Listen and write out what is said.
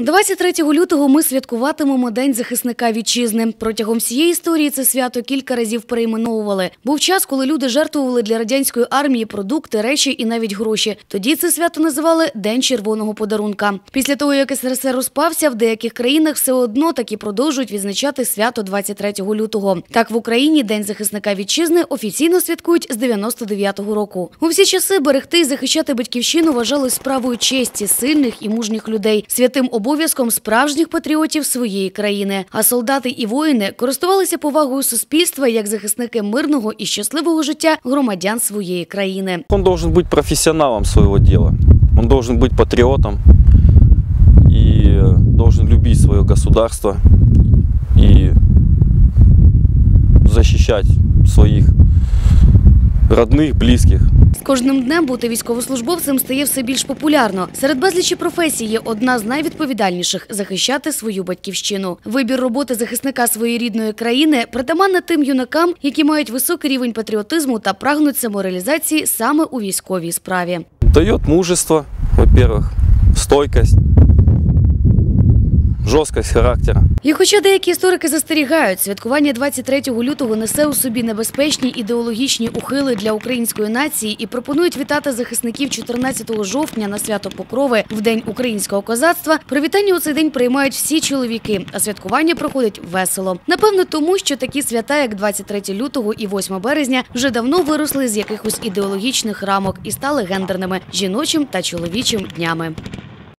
23 лютого ми святкуватимемо День захисника вітчизни. Протягом всієї історії це свято кілька разів перейменовували. Був час, коли люди жертвували для радянської армії продукти, речі і навіть гроші. Тоді це свято називали День червоного подарунка. Після того, як СРСР розпався, в деяких країнах все одно таки продовжують відзначати свято 23 лютого. Так в Україні День захисника вітчизни офіційно святкують з 99-го року. У всі часи берегти і захищати батьківщину вважали справою честі сильних і мужніх людей, святим обов'язком справжніх патріотів своєї країни. А солдати і воїни користувалися повагою суспільства як захисники мирного і щасливого життя громадян своєї країни. Он должен быть профессионалом своего дела. Он должен быть патриотом и э, должен любить свое государство и защищать своих родных, близких. З кожним днем бути військовослужбовцем стає все більш популярно. Серед безлічі професій є одна з найвідповідальніших захищати свою батьківщину. Вибір роботи захисника своєї рідної країни притаманна тим юнакам, які мають високий рівень патріотизму та прагнуть самореалізації саме у військовій справі. Дает мужество, во-первых, стойкость, жесткость характера. І хоча деякі історики застерігають, святкування 23 лютого несе у собі небезпечні ідеологічні ухили для української нації і пропонують вітати захисників 14 жовтня на свято Покрови в день українського козацтва. Привітання у цей день приймають всі чоловіки, а святкування проходить весело. Напевно, тому що такі свята, як 23 лютого і 8 березня, вже давно виросли з якихось ідеологічних рамок і стали гендерними жіночим та чоловічим днями.